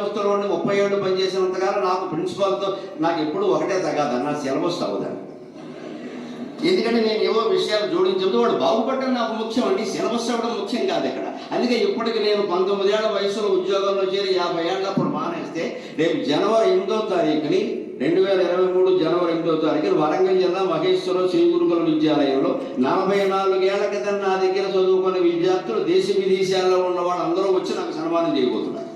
వ్యవస్థలో ఉండి ముప్పై ఏళ్ళు పనిచేసినంతకాలం నాకు ప్రిన్సిపాల్తో నాకు ఎప్పుడు ఒకటే తగ్గదు నా సిలబస్ అవ్వదని ఎందుకంటే నేను ఏవో విషయాలు జోడించదు వాడు బాగుపడడం నాకు ముఖ్యం అండి సిలబస్ అవ్వడం ముఖ్యం కాదు ఇక్కడ. అందుకే ఇప్పటికి నేను పంతొమ్మిది ఏళ్ళ వయసులో ఉద్యోగంలో చేరి యాభై ఏళ్ళప్పుడు మానేస్తే రేపు జనవరి ఎనిమిదో తారీఖుని రెండు వేల ఇరవై మూడు జనవరి ఎనిమిదో తారీఖున వరంగల్ జిల్లా మహేశ్వరం శ్రీ గురుకుల విద్యాలయంలో నలభై నాలుగేళ్ళ క్రితం నా దగ్గర చదువుకున్న విద్యార్థులు దేశ విదేశాల్లో ఉన్న వాళ్ళందరూ వచ్చి నాకు సన్మానం చేయబోతున్నారు.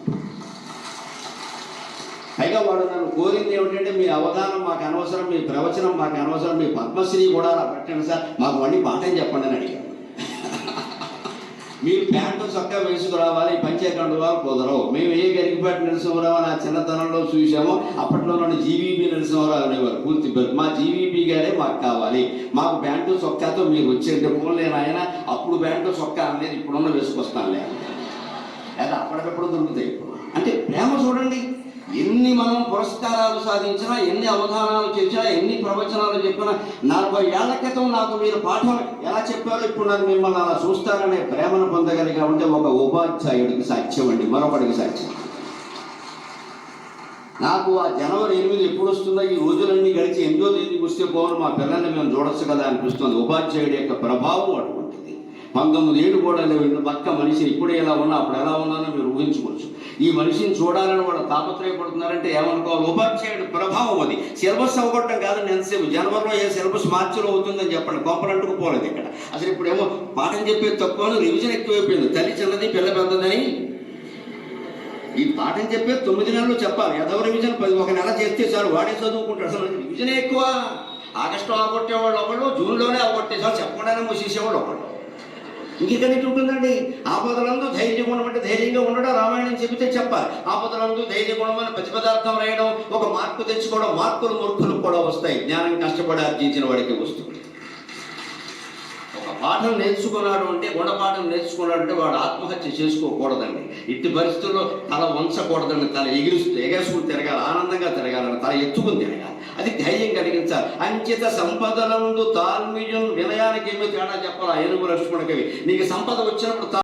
పైగా వాడు నన్ను కోరింది ఏమిటంటే మీ అవగాహన మాకు అనవసరం మీ ప్రవచనం మాకు అనవసరం మీ పద్మశ్రీ కూడా అలా పెట్టండి సార్. మాకు వండి పాఠం చెప్పండి అని అడిగాను మీరు ప్యాంటు చొక్కా వేసుకురావాలి పంచే కండువాలు కుదరవు. మేము ఏ గరికపాటి నరసింహరావు నా చిన్నతనంలో చూసామో అప్పట్లో నన్ను జీవీబీ నరసింహరావు అనేవారు. పూర్తి పేరు మా జీవీబీ గారే మాకు కావాలి. మాకు ప్యాంటు చొక్కాతో మీరు వచ్చేంటే పోలే ఆయన అప్పుడు ప్యాంటు చొక్కా అనేది ఇప్పుడున్న వేసుకొస్తానులే. లేదా అప్పటికప్పుడు దొరుకుతాయి. అంటే ప్రేమ చూడండి. ఎన్ని మనం పురస్కారాలు సాధించినా ఎన్ని అవధానాలు చేసినా ఎన్ని ప్రవచనాలు చెప్పినా నలభై ఏళ్ళ క్రితం నాకు మీరు పాఠం ఎలా చెప్పారో ఇప్పుడు నన్ను మిమ్మల్ని అలా చూస్తారనే ప్రేమను పొందగలిగా ఉంటే ఒక ఉపాధ్యాయుడికి సాక్ష్యం అండి మరొకటికి సాక్ష్యం. నాకు ఆ జనవరి ఎనిమిది ఎప్పుడు వస్తుందో ఈ రోజులన్నీ గడిచి ఎనిమిదో తేదీకి వస్తే పోవడం మా పిల్లల్ని మేము చూడొచ్చు కదా అనిపిస్తుంది. ఉపాధ్యాయుడి యొక్క ప్రభావం అటువంటిది. పంతొమ్మిది ఏళ్ళు కూడా లేవు పక్క మనిషి ఇప్పుడు ఎలా ఉన్నా అప్పుడు ఎలా ఉన్నానో మీరు ఊహించుకోవచ్చు. ఈ మనిషిని చూడాలని వాళ్ళు తాపత్రయపడుతున్నారంటే ఏమనుకోవాలి? ఉపాధ్యాయుడు ప్రభావం అది. సిలబస్ అవ్వగొట్టడం కాదని ఎంతసేపు జనవరిలో ఏ సిలబస్ మార్చిలో అవుతుందని చెప్పండి. కొంపలంటుకు పోలేదు ఇక్కడ. అసలు ఇప్పుడేమో పాఠం చెప్పేది తక్కువ రివిజన్ ఎక్కువైపోయింది. తల్లి చిన్నది పిల్ల పెద్దదని? ఈ పాఠం చెప్పే తొమ్మిది నెలలు చెప్పాలి. ఎదవ రివిజన్ పది ఒక నెల చేస్తే చాలు. వాడే చదువుకుంటాడు. అసలు రివిజనే ఎక్కువ. ఆగస్టులో అవగొట్టేవాళ్ళు ఒకళ్ళు జూన్లోనే అవగొట్టేసారు చెప్పకుండానే మూసేసేవాళ్ళు ఒకళ్ళు. ఇంకెక్కడ ఉంటుందండి? ఆపదలందు ధైర్యం ఉండమంటే ధైర్యంగా ఉండడం రామాయణం చెబితే చెప్పాలి ఆపదలందు ధైర్యం ఉండమని ప్రతిపదార్థం రాయడం ఒక మార్పు తెచ్చుకోవడం మార్పులు మూర్ఖులు కూడా వస్తాయి. జ్ఞానం కష్టపడి ఆర్జించిన వాడికి వస్తుంది. ఒక పాఠం నేర్చుకున్నాడు అంటే గుణపాఠం నేర్చుకున్నాడు అంటే వాడు ఆత్మహత్య చేసుకోకూడదండి. ఇట్టి పరిస్థితుల్లో తల వంచకూడదండి. తల ఎగిరిస్తూ ఎగరేసుకుని తిరగాలి ఆనందంగా తిరగాలని తల ఎత్తుకుని తిరగాలి అది ధైర్యం కలిగించాలి. అంకిత సంపదలందు తాల్మీయం వినయానికి ఏమీ తేడా చెప్పాలి? ఏనుగు లక్ష్మణ కవి నీకు సంపద వచ్చినప్పుడు